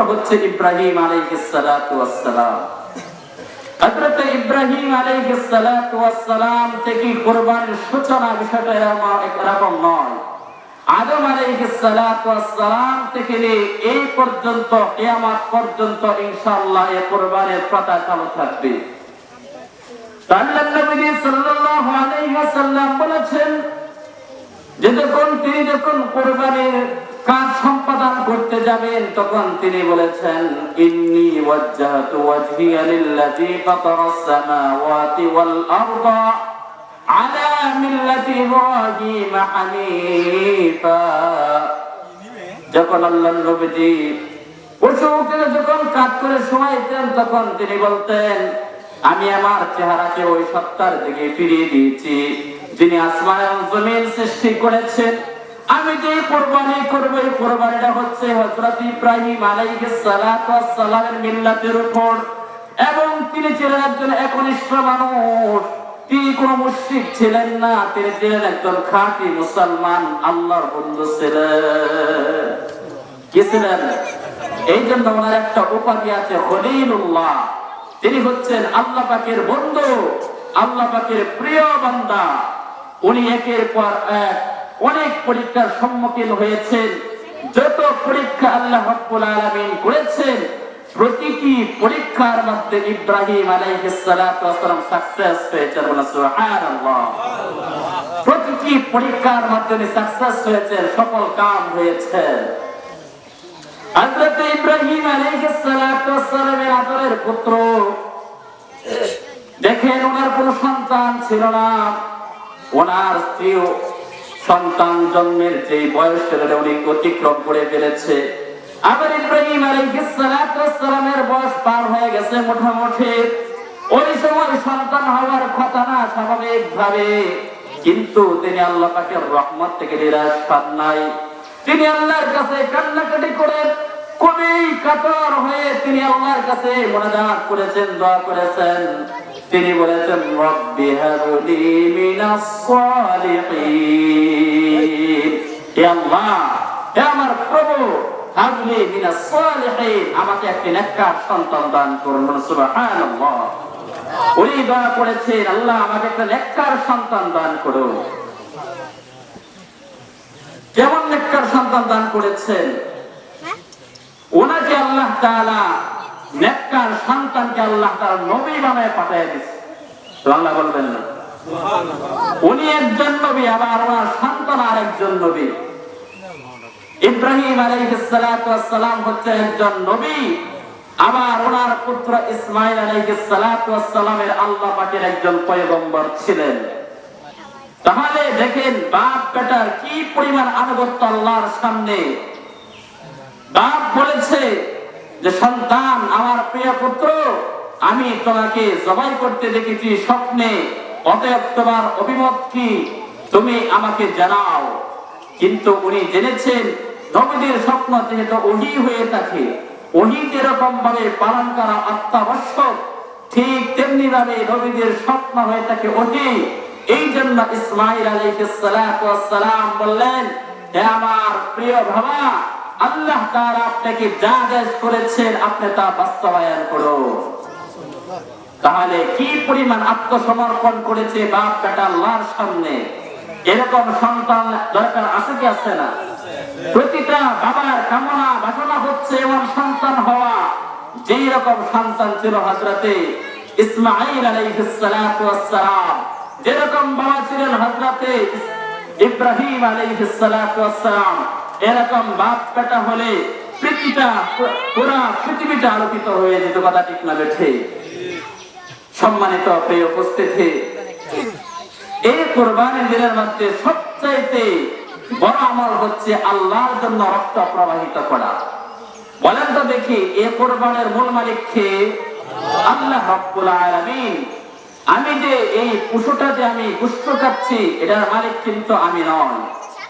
হচ্ছে ইব্রাহিম থেকে কোরবানির সূচনা বিষয়টা এরকম- নয়। আদম থেকে এই পর্যন্ত, কিয়ামত পর্যন্ত ইনশাআল্লাহ এই কোরবানির প্রথা চালু থাকবে। নবী সাল্লাল্লাহু আলাইহি ওয়াসাল্লাম বলেছেন যে যখন তিনি যখন কোরবানির কাজ সম্পাদন করতে যাবেন, তখন তিনি বলেছেন, ইন্নি ওয়াজ্জাহতু ওয়াজহিয়া লিল্লাযী ফাতারাস সামাওয়াতি ওয়াল আরদা আলা মিল্লাতি ইব্রাহিম হানিফা। যখন আল্লাহ নবীজি পশুকে যখন কাজ করে শোনাইতেন তখন তিনি বলতেন, আমি আমার চেহারাকে ওই সত্তার দিকে ফিরিয়ে দিয়েছি, যিনি আসমান জমিন সৃষ্টি করেছেন। আমি যে কোরবানি করব, এই কোরবানিটা হচ্ছে হযরত ইব্রাহিম আলাইহিস সালাতু ওয়াস সালামের মিল্লাতের উপর। এবং তিনি ছিলেন একজন একনিষ্ঠ মানুষ। তিনি কোন মুশরিক ছিলেন না, তিনি ছিলেন একজন খাঁটি মুসলমান, আল্লাহর বন্ধু ছিলেন। কি ছিলেন? এই জন্য ওনার একটা উপাধি আছে, খলিলুল্লাহ। তিনি হচ্ছেন আল্লাহ পাকের বন্ধু, আল্লাহ পাকের প্রিয় বান্দা। উনি একের পর এক অনেক পরীক্ষার সম্মুখীন হয়েছেন। যত পরীক্ষা আল্লাহ আলামিন করেছেন, প্রতিটি পরীক্ষার মধ্যে ইব্রাহিম প্রতিটি পরীক্ষার মাধ্যমে সাকসেস হয়েছে সফল কাম হয়েছে। ইব্রাহিম আলাইহিস সালাতু আদরের পুত্র। দেখেন, ওনার কোনো সন্তান ছিল না। ওনার স্ত্রী সন্তান জন্মের যে বয়স ছিল উনি অতিক্রম করে ফেলেছে। আবার ইব্রাহিম আলাইহিস সালাতু ওয়াস সালামের বয়স পার হয়ে গেছে মোটামুটি। ওই সময় সন্তান হওয়ার কথা না স্বাভাবিক ভাবে কিন্তু তিনি আল্লাহ পাকের রহমত থেকে নিরাশ পান নাই। তিনি আল্লাহর কাছে কান্নাকাটি করে খুবই কাতর হয়ে তিনি আল্লাহর কাছে মোনাজাত করেছেন, দোয়া করেছেন। তিনি বলেছেন রব্বি হাবলি মিনাস সালিহিন। হে আল্লাহ হে আমার প্রভু হাবলি মিনাস সালিহিন আমাকে একটি নেককার সন্তান দান করুন সুবহানাল্লাহ। উনি দোয়া করেছেন আল্লাহ আমাকে একটা নেককার সন্তান দান করুন। কেমন নেককার সন্তান দান করেছেন? ওনাকে আল্লাহ তাআলা নেককার সন্তানকে আল্লাহ তাআলা নবী বানায় পাঠিয়ে তো আল্লাহ বলবেন না। উনি একজন নবী আবার ওনার সন্তান আর একজন নবী। ইব্রাহিম আলাইহিস সালাতু ওয়াস সালাম হচ্ছে একজন নবী আবার ওনার পুত্র ইসমাইল আলাইহিস সালাতু ওয়াস সালামের আল্লাহ পাকের একজন পয়গম্বর ছিলেন। তাহলে দেখেন বাপ বেটার কি পরিমাণ আনুগত্য আল্লাহর সামনে। বাপ বলেছে যে সন্তান আমার প্রিয় পুত্র, আমি তোমাকে জবাই করতে দেখেছি স্বপ্নে। অতএব তোমার অভিমত কি? তুমি আমাকে জানাও। কিন্তু উনি জেনেছেন, নবীদের স্বপ্ন যেহেতু ওহি হয়ে থাকে ওহি যেরকম ভাবে পালন করা অত্যাবশ্যক, ঠিক তেমনি ভাবে নবীদের স্বপ্ন হয়ে থাকে ওহি। এই জন্য ইসমাইল সালাতু সালাম বললেন, হে আমার প্রিয় বাবা আল্লাহ তাআলা আপনাকে যা আদেশ করেছেন, আপনি তা বাস্তবায়ন করুন তাহলে কি পরিমাণ আত্মসমর্পণ করেছে বাপ বেটা আল্লাহর সামনে? এরকম সন্তান দরকার আছে কি আছে না? প্রতিটা বাবার কামনা বাসনা হচ্ছে এমন সন্তান হওয়া। যেই রকম সন্তান ছিল হজরতে ইসমাইল আলাইহিস সালাতু ওয়াস সালাম যেরকম বাবা ছিলেন হজরতে ইব্রাহিম আলাইহিস সালাতু ওয়াস সালাম এরকম বাপ বেটা হলে পৃথিবীটা, পুরা পৃথিবীটা আলোকিত হয়ে যেত কথা ঠিক না বেঠে। সম্মানিত প্রিয় উপস্থিতি এই কোরবানি দিনের মধ্যে সবচাইতে বড় আমল হচ্ছে আল্লাহর জন্য রক্ত প্রবাহিত করা। বলেন তো দেখি, এ কোরবানের মূল মালিক কে? আল্লাহ রব্বুল আলামিন। আমি যে এই পশুটা যে আমি গুস্ত খাচ্ছি এটার মালিক কিন্তু আমি নয়।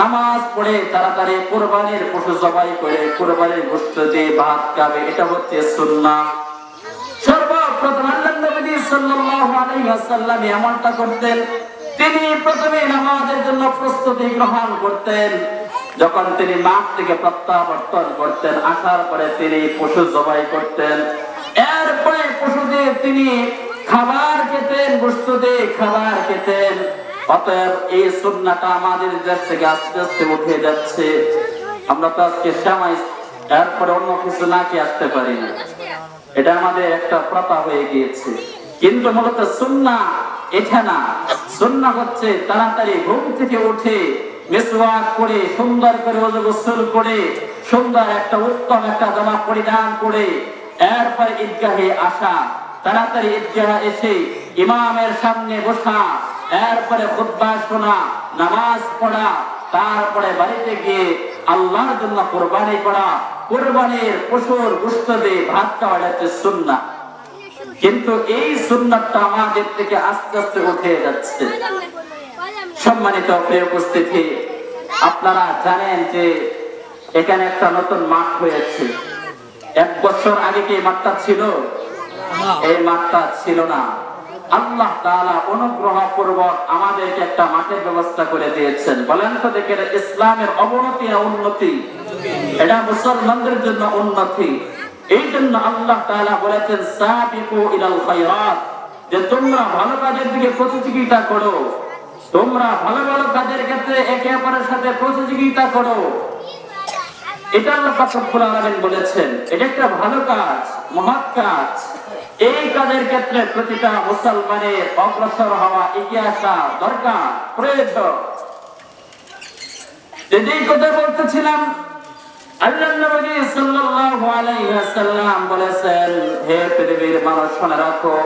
নামাজ পড়ে তাড়াতাড়ি কোরবানির পশু জবাই করে কোরবানির গোষ্ঠ দিয়ে ভাত খাবে, এটা হচ্ছে সুন্না করতেন যখন তিনি মাঠ থেকে করতেন, আসার পরে তিনি পশু জবাই করতেন। এরপরে পশু দিয়ে তিনি খাবার খেতেন বস্তু দিয়ে খাবার খেতেন। অতএব এই সুন্নাটা আমাদের দেশ থেকে আস্তে আস্তে উঠে যাচ্ছে। আমরা তো আজকে শ্যামাই এরপরে অন্য কিছু না কি আসতে পারি না। এটা আমাদের একটা প্রথা হয়ে গিয়েছে। কিন্তু মূলত সুন্না এটা না। সুন্না হচ্ছে তাড়াতাড়ি ঘুম থেকে উঠে, মেসওয়াক করে, সুন্দর করে ওযু গোসল করে, সুন্দর একটা উত্তম একটা জামা পরিধান করে, এরপর ঈদগাহে আসা, তাড়াতাড়ি ঈদগাহ এসে ইমামের সামনে বসা এরপরে খুতবা শোনা নামাজ পড়া তারপরে বাড়িতে গিয়ে আল্লাহর জন্য কোরবানি করা কোরবানির পশুর গুস্ত দিয়ে ভাত খাওয়া যাচ্ছে সুন্না কিন্তু এই সুন্নাতটা আমাদের থেকে আস্তে আস্তে উঠে যাচ্ছে। সম্মানিত উপস্থিতি আপনারা জানেন যে এখানে একটা নতুন মাঠ হয়েছে। এক বছর আগে কি মাঠটা ছিল? এই মাঠটা ছিল না। আল্লাহ তাআলা অনুগ্রহ পূর্বক আমাদেরকে একটা মাঠের ব্যবস্থা করে দিয়েছেন। বলেন তো দেখেন ইসলামের অবনতি না উন্নতি? এটা মুসলমানদের জন্য উন্নতি। এই জন্য আল্লাহ তাআলা বলেছেন, সাবিকু ইলাল খায়রাত যে তোমরা ভালো কাজের দিকে প্রতিযোগিতা করো। তোমরা ভালো ভালো কাজের ক্ষেত্রে একে অপরের সাথে প্রতিযোগিতা করো। এটা আল্লাহ পাক রব্বুল আলামিন বলেছেন। এটা একটা ভালো কাজ, মহৎ কাজ। এই কাজের ক্ষেত্রে প্রতিটা মুসলমানের অগ্রসর হওয়া এগিয়ে দরকার, প্রয়োজন। যেই কথা বলতেছিলাম রাখো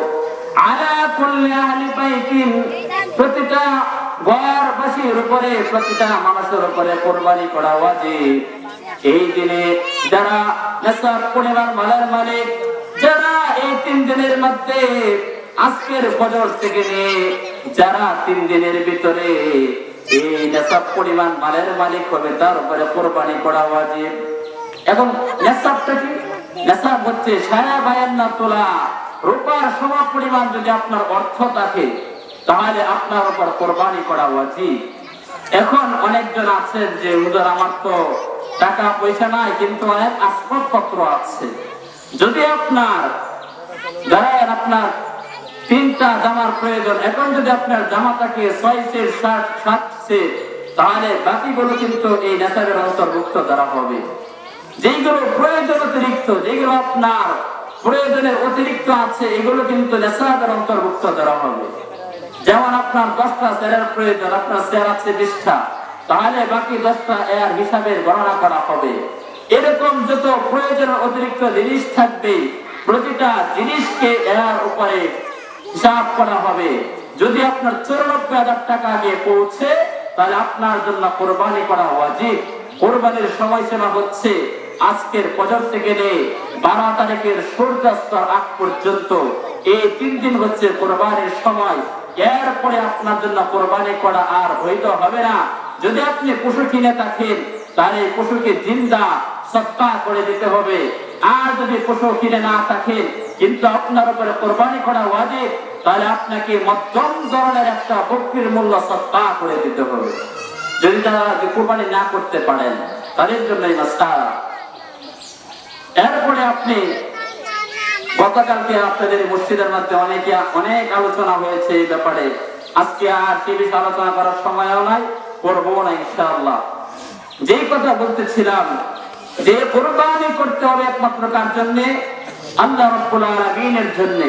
উপরে, প্রতিটা মানুষের উপরে কোরবানি করা এই দিনে যারা পরিমাণ মালের মালিক যারা এই তিন দিনের মধ্যে আজকের বছর থেকে নিয়ে যারা তিন দিনের ভিতরে এই নেশাব পরিমাণ মালের মালিক হবে, তার উপরে কোরবানি করা ওয়াজিব। এখন নেশাবটা কি? নেশাব হচ্ছে সারা বায়ান্না তোলা। রূপার সম পরিমাণ যদি আপনার অর্থ থাকে, তাহলে আপনার উপর কোরবানি করা উচিত এখন অনেকজন আছেন যে, উদার আমার তো টাকা পয়সা নাই, কিন্তু অনেক আসবাবপত্র আছে। যদি আপনার ধরেন আপনার তিনটা জামার প্রয়োজন, এখন যদি আপনার জামাটাকে ছয় সেট সাত সাত সেট তাহলে বাকিগুলো কিন্তু এই নেশাবের অন্তর্ভুক্ত দ্বারা হবে। যেগুলো প্রয়োজন অতিরিক্ত যেগুলো আপনার প্রয়োজনের অতিরিক্ত আছে, এগুলো কিন্তু নেশাবের অন্তর্ভুক্ত দ্বারা হবে। যেমন আপনার দশটা চেয়ারের প্রয়োজন, আপনার চেয়ার আছে বিশটা, তাহলে বাকি দশটা এর হিসাবে গণনা করা হবে। এরকম যত প্রয়োজনের অতিরিক্ত জিনিস থাকবে, প্রতিটা জিনিসকে এর উপরে হিসাব করা হবে। যদি আপনার চৌরানব্বই হাজার টাকা গিয়ে পৌঁছে, তাহলে আপনার জন্য কোরবানি করা ওয়াজিব। কোরবানির সময়সীমা হচ্ছে আজকের ফজর থেকে নিয়ে বারো তারিখের সূর্যাস্ত আগ পর্যন্ত। এই তিন দিন হচ্ছে কোরবানির সময়। এরপরে আপনার জন্য কোরবানি করা আর বৈধ হবে না। যদি আপনি পশু কিনে থাকেন, তাহলে পশুকে জিন্দা। সত্তা করে দিতে হবে। আর যদি পশু কিনে না থাকেন, কিন্তু আপনার উপরে কোরবানি করা ওয়াজিব, তাহলে আপনাকে মধ্যম ধরনের একটা বকরির মূল্য সত্তা করে দিতে হবে। যদি তারা কোরবানি না করতে পারেন, তাদের জন্য এই মাস্টার এরপরে আপনি, গতকালকে আপনাদের মসজিদের মধ্যে অনেকে, অনেক আলোচনা হয়েছে এই ব্যাপারে। আজকে আর বিষয়ে আলোচনা করার সময়ও নাই করব না ইনশাআল্লাহ। যেই কথা বলতেছিলাম যে কোরবানি করতে হবে একমাত্র কার জন্য? আল্লাহ রাব্বুল আলামিনের জন্য।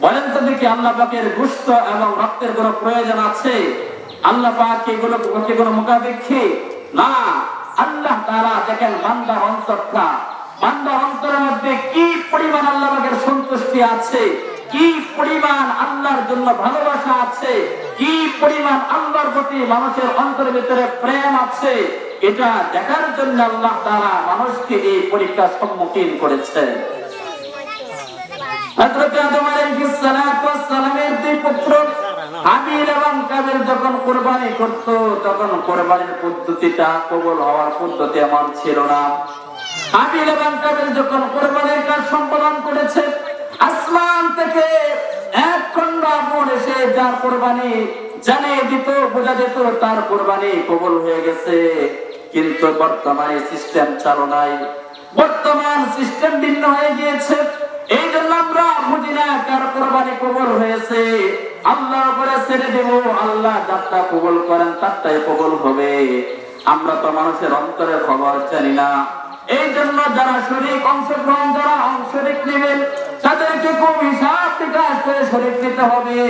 বলেন তো দেখি, আল্লাহ পাকের গুস্ত এবং রক্তের কোনো প্রয়োজন আছে? আল্লাহ পাক এগুলো কি কোনো মুখাপেক্ষী না। আল্লাহ তাআলা দেখেন বান্দার অন্তরটা। বান্দার অন্তরের মধ্যে কি পরিমাণ আল্লাহ পাকের সন্তুষ্টি আছে? কি পরিমাণ আল্লাহর জন্য ভালোবাসা আছে? কি পরিমাণ আল্লাহর প্রতি মানুষের অন্তরের ভিতরে প্রেম আছে? এটা দেখার জন্য আল্লাহ তারা মানুষকে এই পরীক্ষার সম্মুখীন কুরবানি কাজ সম্পাদন করেছে, আসমান থেকে এক খন্ড আগুন এসে যার কোরবানি জানিয়ে দিত, বোঝা যেত তার কোরবানি কবুল হয়ে গেছে। কিন্তু বর্তমানে সিস্টেম চালু নাই। বর্তমান সিস্টেম ভিন্ন হয়ে গিয়েছে। এই জন্য আমরা বুঝি না কার কোরবানি কবল হয়েছে। আল্লাহ করে ছেড়ে দেব, আল্লাহ যাত্রা কবল করেন, তারটাই কবল হবে। আমরা তো মানুষের অন্তরের খবর জানি না। এই জন্য যারা শরীর অংশগ্রহণ, যারা অংশরিক নেবেন, তাদেরকে খুব হিসাব বিকাশ করে শরীর নিতে হবে।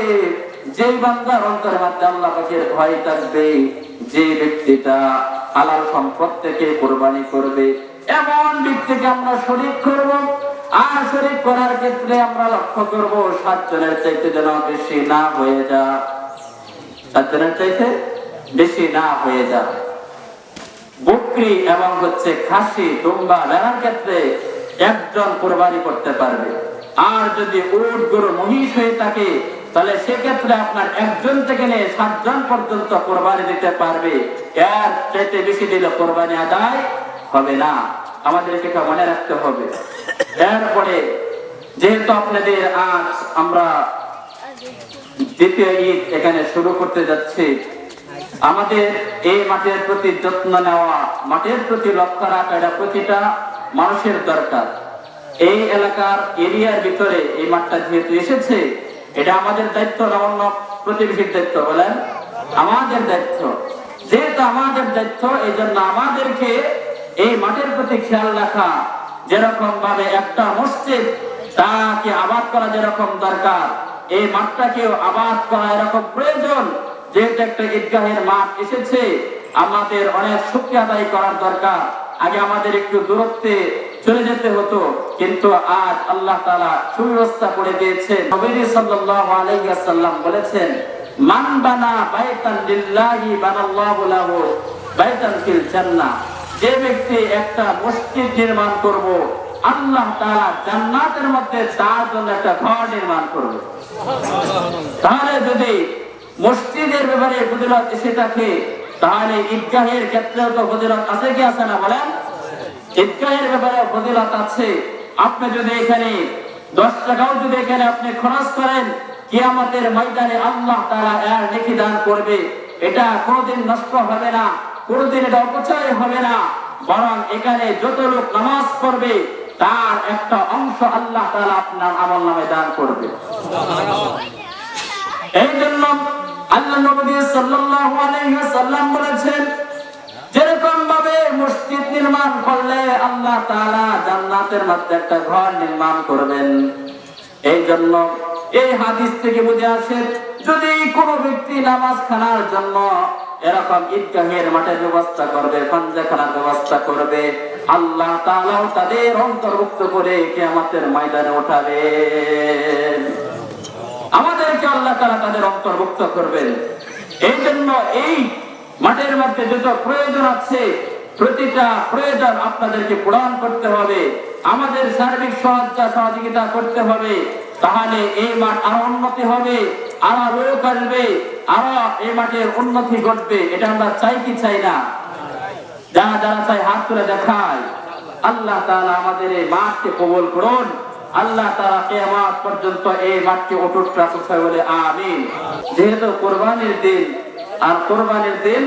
যেই বান্দার অন্তরের মধ্যে আল্লাহ পাকের ভয় থাকবে, যে ব্যক্তিটা হালাল সম্পদ থেকে কোরবানি করবে। এমন ব্যক্তিকে আমরা শরীর করব, আর শরীর করার ক্ষেত্রে আমরা লক্ষ্য করব সাতজনের চাইতে যেন বেশি না হয়ে যা সাতজনের চাইতে বেশি না হয়ে যা বকরি এবং হচ্ছে খাসি দুম্বা ভেড়ার ক্ষেত্রে একজন কোরবানি করতে পারবে। আর যদি উট, গরু, মহিষ হয়ে থাকে তাহলে সেক্ষেত্রে আপনার একজন থেকে নিয়ে সাতজন পর্যন্ত কোরবানি দিতে পারবে। এর চাইতে বেশি দিলে কোরবানি আদায় হবে না। আমাদেরকে এটা মনে রাখতে হবে। এরপরে যেহেতু আপনাদের আজ আমরা দ্বিতীয় ঈদ এখানে শুরু করতে যাচ্ছি, আমাদের এই মাঠের প্রতি যত্ন নেওয়া মাটির প্রতি লক্ষ্য রাখা, এটা প্রতিটা মানুষের দরকার। এই এলাকার এরিয়ার ভিতরে এই মাঠটা যেহেতু এসেছে এটা আমাদের দায়িত্ব না অন্য প্রতিবেশীর দায়িত্ব, বলেন? আমাদের দায়িত্ব। যেহেতু আমাদের দায়িত্ব এই জন্য আমাদেরকে এই মাঠের প্রতি খেয়াল রাখা যেরকম ভাবে একটা মসজিদ, তাকে আবাদ করা যেরকম দরকার, এই মাঠটাকেও আবাদ করা এরকম প্রয়োজন। যেহেতু একটা ঈদগাহের মাঠ এসেছে, আমাদের অনেক শক্তি আদায় করার দরকার। আগে আমাদের একটু দূরত্বে চলে যেতে হতো। কিন্তু আজ আল্লাহ তাআলা সুব্যবস্থা করে দিয়েছেন। বলেছেন, মান বানা বাইতান বাইতান ফিল যে ব্যক্তি একটা মসজিদ নির্মাণ করব, আল্লাহ জান্নাতের মধ্যে তার জন্য একটা ঘর নির্মাণ করবে। তাহলে যদি মসজিদের ব্যাপারে ফজিলত এসে থাকে, তাহলে ঈদগাহের ক্ষেত্রেও তো আছে কি আছে না বলেন? ঈদগাহের ব্যাপারে ফজিলত আছে। আপনি যদি এখানে দশ টাকাও যদি এখানে আপনি খরচ করেন, কিয়ামতের ময়দানে আল্লাহ তাআলা এর নেকি দান করবে। এটা কোনোদিন নষ্ট হবে না, কোনোদিন এটা অপচয় হবে না। বরং এখানে যত লোক নামাজ পড়বে, তার একটা অংশ আল্লাহ তাআলা আপনার আমল নামে দান করবে। এই জন্য আল্লাহ নবী সাল্লাল্লাহু আলাইহি ওয়াসাল্লাম বলেছেন যেরকম ভাবে মসজিদ নির্মাণ করলে আল্লাহ তাআলা জান্নাতের মধ্যে একটা ঘর নির্মাণ করবেন। এই জন্য এই হাদিস থেকে বুঝে আসে, যদি কোনো ব্যক্তি নামাজ খানার জন্য এরকম ঈদগাহের মাঠের ব্যবস্থা করবে পাঞ্জাখানার ব্যবস্থা করবে, আল্লাহ তাআলাও তাদের অন্তর্ভুক্ত করে কিয়ামতের ময়দানে ওঠাবেন আমাদেরকে আল্লাহ তারা তাদের অন্তর্ভুক্ত করবেন। এই জন্য এই মাঠের মধ্যে যত প্রয়োজন আছে প্রতিটা প্রয়োজন আপনাদেরকে পূরণ করতে হবে। আমাদের সার্বিক সহায়তা সহযোগিতা করতে হবে। তাহলে এই মাঠ আরও উন্নতি হবে, আরও লোক আসবে, আরও এই মাঠের উন্নতি ঘটবে। এটা আমরা চাই কি চাই না? যারা যারা চাই হাত তুলে দেখায় আল্লাহ তাআলা আমাদের এই মাঠকে কবুল করুন। আল্লাহ তাআলা কিয়ামত পর্যন্ত এই মাঠকে অটুট সবাই বলে আমিন। যেহেতু কোরবানির দিন, আর কোরবানির দিন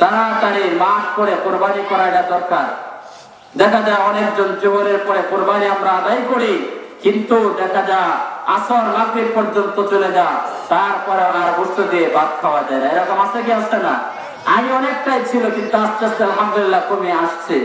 তাড়াতাড়ি মাফ করে কোরবানি করা এটা দরকার। দেখা যায় অনেকজন জোহরের পরে কোরবানি আমরা আদায় করি, কিন্তু দেখা যায় আসর মাগরিব পর্যন্ত চলে যা তারপরে আর বস্তু দিয়ে ভাত খাওয়া যায় না। এরকম আছে কি আসছে না? আগে অনেকটাই ছিল, কিন্তু আস্তে আস্তে আলহামদুলিল্লাহ কমে আসছে।